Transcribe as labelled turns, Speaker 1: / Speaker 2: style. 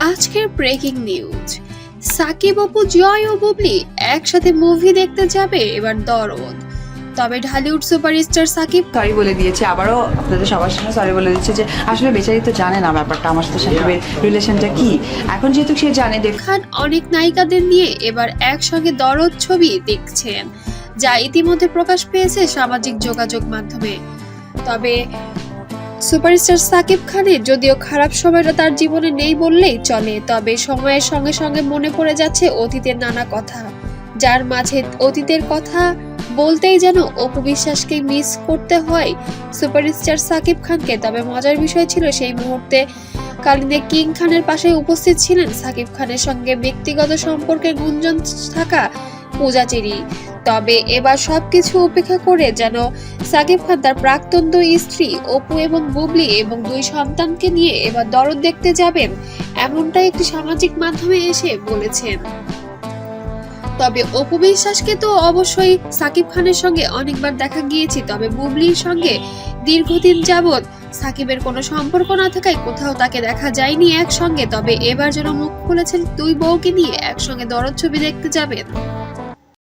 Speaker 1: আজকের breaking news Shakib Apu Joy ও বুবলি একসাথে মুভি দেখতে যাবে এবার দরদ। তবে ঢালিউড সুপারস্টার সাকিব
Speaker 2: সরি বলে দিয়েছে আবারও আপনাদের সবার সামনে সরি বলে দিচ্ছে যে আসলে বেচারি তো জানে না ব্যাপারটা আমার সাথে সাকিবের রিলেশনটা কি। এখন যেহেতু সে জানে দেখ
Speaker 1: খান অনেক নায়িকাদের নিয়ে এবার একসঙ্গে দরদ ছবি দেখছেন যা ইতিমধ্যে প্রকাশ পেয়েছে সামাজিক যোগাযোগ মাধ্যমে। তবে সুপারস্টার সাকিব খানের যদিও খারাপ সময়টা তার জীবনে নেই বললেই চলে, তবে সময়ের সঙ্গে সঙ্গে মনে পড়ে যাচ্ছে অতীতের নানা কথা। যার মাঝে অতীতের কথা বলতেই যেন অপু বিশ্বাসকে মিস করতে হয় সুপারস্টার সাকিব খানকে, তবে মজার বিষয় ছিল সেই মুহূর্তে কালিন্দে কিং খানের পাশে উপস্থিত ছিলেন সাকিব খানের সঙ্গে ব্যক্তিগত সম্পর্কের গুঞ্জন থাকা পূজাচেরি তবে এবার সবকিছু উপেক্ষা করে যেন সাকিব খান তার প্রাক্তন দুই স্ত্রী, অপু এবং বুবলি এবং দুই সন্তানকে নিয়ে এবার দরদ দেখতে যাবেন, এমনটাই একটি সামাজিক মাধ্যমে এসে বলেছেন। তবে অপু বিশ্বাসকে তো অবশ্যই সাকিব খানের সঙ্গে অনেকবার দেখা গিয়েছে, তবে বুবলির সঙ্গে দীর্ঘদিন যাবৎ সাকিবের কোনো সম্পর্ক না থাকায় কোথাও তাকে দেখা যায়নি একসঙ্গে, তবে এবার যেন মুখ খুলেছেন দুই বউকে নিয়ে, একসঙ্গে দরদ ছবি দেখতে যাবেন।